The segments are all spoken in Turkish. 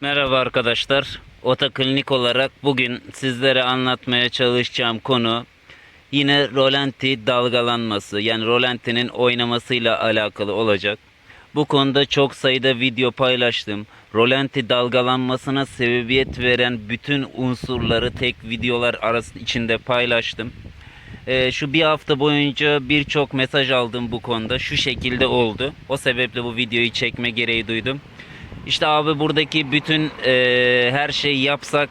Merhaba arkadaşlar. Otoklinik olarak bugün sizlere anlatmaya çalışacağım konu yine rolanti dalgalanması yani rolantinin oynamasıyla alakalı olacak. Bu konuda çok sayıda video paylaştım. Rolanti dalgalanmasına sebebiyet veren bütün unsurları tek videolar arası içinde paylaştım. Ee, şu bir hafta boyunca birçok mesaj aldım bu konuda. Şu şekilde oldu. O sebeple bu videoyu çekme gereği duydum. İşte abi buradaki bütün e, her şeyi yapsak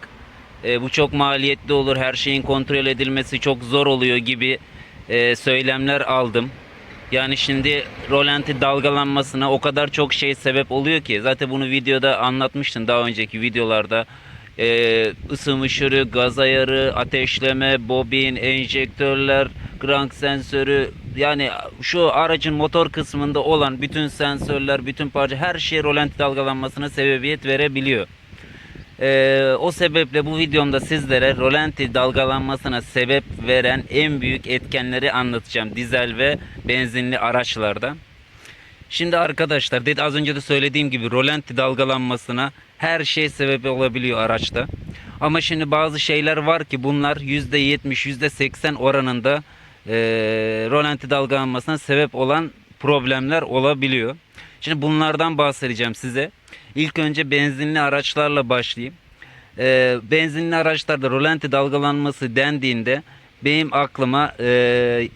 e, bu çok maliyetli olur. Her şeyin kontrol edilmesi çok zor oluyor gibi e, söylemler aldım. Yani şimdi rolanti dalgalanmasına o kadar çok şey sebep oluyor ki zaten bunu videoda anlatmıştım daha önceki videolarda. Ee, ısı mışırı, gaz ayarı, ateşleme, bobin, enjektörler, crank sensörü yani şu aracın motor kısmında olan bütün sensörler, bütün parça her şey rolanti dalgalanmasına sebebiyet verebiliyor. Ee, o sebeple bu videomda sizlere rolanti dalgalanmasına sebep veren en büyük etkenleri anlatacağım dizel ve benzinli araçlarda. Şimdi arkadaşlar dedi az önce de söylediğim gibi rolanti dalgalanmasına her şey sebep olabiliyor araçta. Ama şimdi bazı şeyler var ki bunlar %70 %80 oranında e, rolanti dalgalanmasına sebep olan problemler olabiliyor. Şimdi bunlardan bahsedeceğim size. İlk önce benzinli araçlarla başlayayım. E, benzinli araçlarda rolanti dalgalanması dendiğinde benim aklıma e,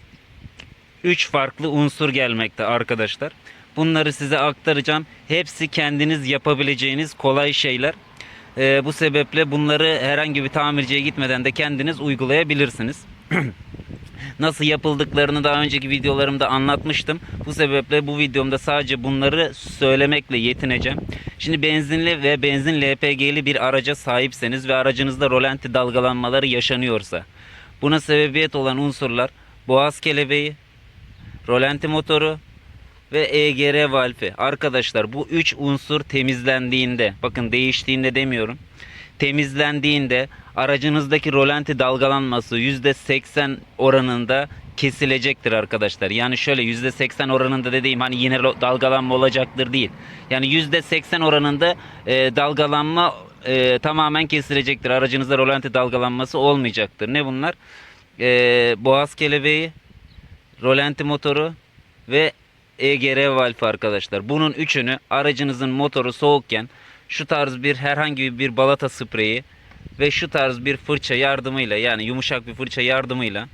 3 farklı unsur gelmekte arkadaşlar. Bunları size aktaracağım. Hepsi kendiniz yapabileceğiniz kolay şeyler. Ee, bu sebeple bunları herhangi bir tamirciye gitmeden de kendiniz uygulayabilirsiniz. Nasıl yapıldıklarını daha önceki videolarımda anlatmıştım. Bu sebeple bu videomda sadece bunları söylemekle yetineceğim. Şimdi benzinli ve benzin LPG'li bir araca sahipseniz ve aracınızda rolanti dalgalanmaları yaşanıyorsa buna sebebiyet olan unsurlar boğaz kelebeği, rolanti motoru ve EGR valfi. Arkadaşlar bu üç unsur temizlendiğinde, bakın değiştiğinde demiyorum. Temizlendiğinde aracınızdaki rolanti dalgalanması %80 oranında kesilecektir arkadaşlar. Yani şöyle %80 oranında dediğim hani yine dalgalanma olacaktır değil. Yani %80 oranında e, dalgalanma e, tamamen kesilecektir. Aracınızda rolanti dalgalanması olmayacaktır. Ne bunlar? E, boğaz kelebeği, rolanti motoru ve EGR valfi arkadaşlar. Bunun üçünü aracınızın motoru soğukken şu tarz bir herhangi bir balata spreyi ve şu tarz bir fırça yardımıyla yani yumuşak bir fırça yardımıyla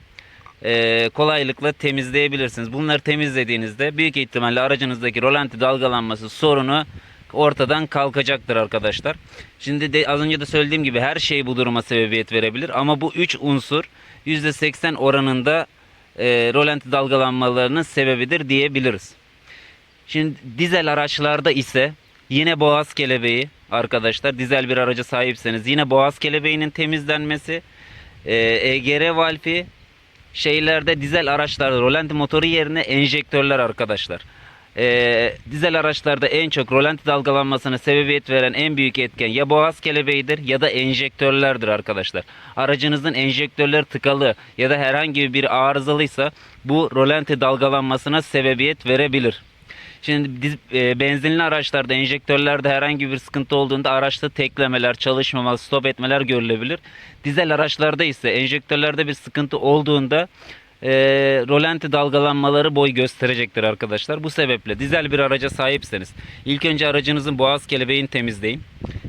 eee, kolaylıkla temizleyebilirsiniz. Bunları temizlediğinizde büyük ihtimalle aracınızdaki rolanti dalgalanması sorunu ortadan kalkacaktır arkadaşlar. Şimdi de az önce de söylediğim gibi her şey bu duruma sebebiyet verebilir ama bu üç unsur %80 oranında e, rolanti dalgalanmalarının sebebidir diyebiliriz. Şimdi dizel araçlarda ise yine boğaz kelebeği arkadaşlar dizel bir araca sahipseniz yine boğaz kelebeğinin temizlenmesi e, EGR valfi şeylerde dizel araçlarda rolanti motoru yerine enjektörler arkadaşlar. E, dizel araçlarda en çok rolanti dalgalanmasına sebebiyet veren en büyük etken ya boğaz kelebeğidir ya da enjektörlerdir arkadaşlar. Aracınızın enjektörleri tıkalı ya da herhangi bir arızalıysa bu rolanti dalgalanmasına sebebiyet verebilir. Şimdi e, benzinli araçlarda enjektörlerde herhangi bir sıkıntı olduğunda araçta teklemeler, çalışmama, stop etmeler görülebilir. Dizel araçlarda ise enjektörlerde bir sıkıntı olduğunda e, rolanti dalgalanmaları boy gösterecektir arkadaşlar. Bu sebeple dizel bir araca sahipseniz ilk önce aracınızın boğaz kelebeğini temizleyin.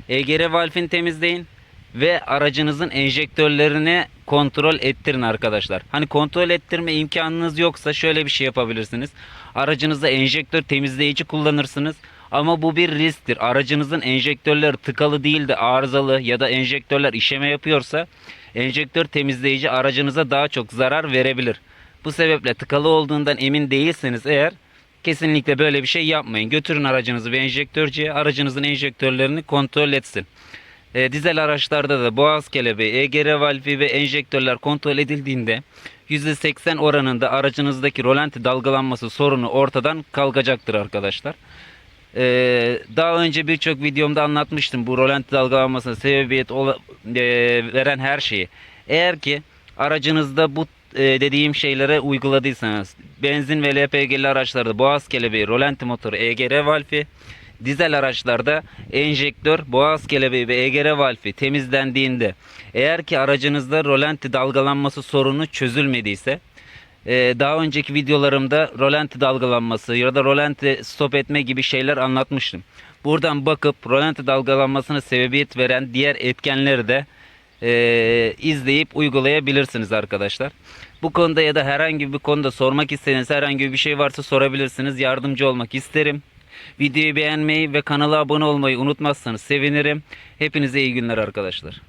EGR valfini temizleyin ve aracınızın enjektörlerini kontrol ettirin arkadaşlar. Hani kontrol ettirme imkanınız yoksa şöyle bir şey yapabilirsiniz. Aracınızda enjektör temizleyici kullanırsınız. Ama bu bir risktir. Aracınızın enjektörleri tıkalı değil de arızalı ya da enjektörler işeme yapıyorsa enjektör temizleyici aracınıza daha çok zarar verebilir. Bu sebeple tıkalı olduğundan emin değilseniz eğer kesinlikle böyle bir şey yapmayın. Götürün aracınızı bir enjektörcüye aracınızın enjektörlerini kontrol etsin. E, dizel araçlarda da boğaz kelebeği, EGR valfi ve enjektörler kontrol edildiğinde %80 oranında aracınızdaki rolanti dalgalanması sorunu ortadan kalkacaktır arkadaşlar. E, daha önce birçok videomda anlatmıştım bu rolanti dalgalanmasına sebebiyet ola- e, veren her şeyi. Eğer ki aracınızda bu e, dediğim şeylere uyguladıysanız benzin ve LPG'li araçlarda boğaz kelebeği, rolanti motoru, EGR valfi, dizel araçlarda enjektör, boğaz kelebeği ve EGR valfi temizlendiğinde eğer ki aracınızda rolanti dalgalanması sorunu çözülmediyse ee, daha önceki videolarımda rolanti dalgalanması ya da rolanti stop etme gibi şeyler anlatmıştım. Buradan bakıp rolanti dalgalanmasına sebebiyet veren diğer etkenleri de e, izleyip uygulayabilirsiniz arkadaşlar. Bu konuda ya da herhangi bir konuda sormak istediğiniz herhangi bir şey varsa sorabilirsiniz. Yardımcı olmak isterim. Videoyu beğenmeyi ve kanala abone olmayı unutmazsanız sevinirim. Hepinize iyi günler arkadaşlar.